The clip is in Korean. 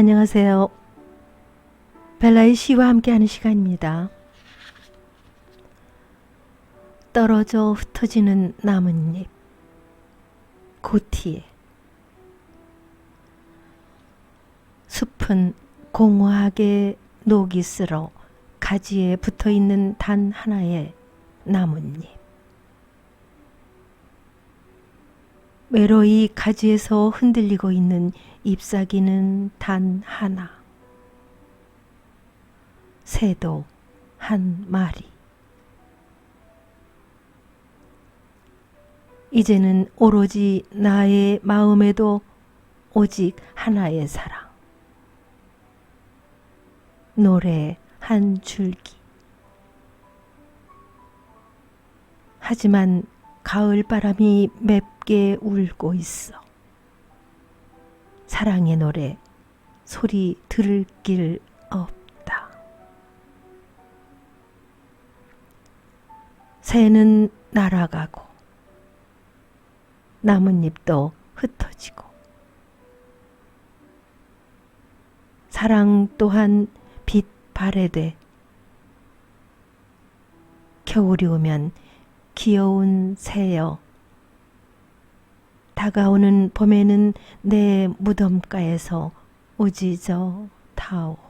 안녕하세요. 벨라의 시와 함께하는 시간입니다. 떨어져 흩어지는 나뭇잎 고티에 숲은 공허하게 녹이 쓸어 가지에 붙어 있는 단 하나의 나뭇잎 외로이 가지에서 흔들리고 있는 잎사귀는 단 하나. 새도 한 마리. 이제는 오로지 나의 마음에도 오직 하나의 사랑. 노래 한 줄기. 하지만 가을 바람이 맵게 울고 있어. 사랑의 노래 소리 들을 길 없다. 새는 날아가고 나뭇잎도 흩어지고 사랑 또한 빛 발해돼 겨울이 오면 귀여운 새여 다가오는 봄에는 내 무덤가에서 우짖어 타오.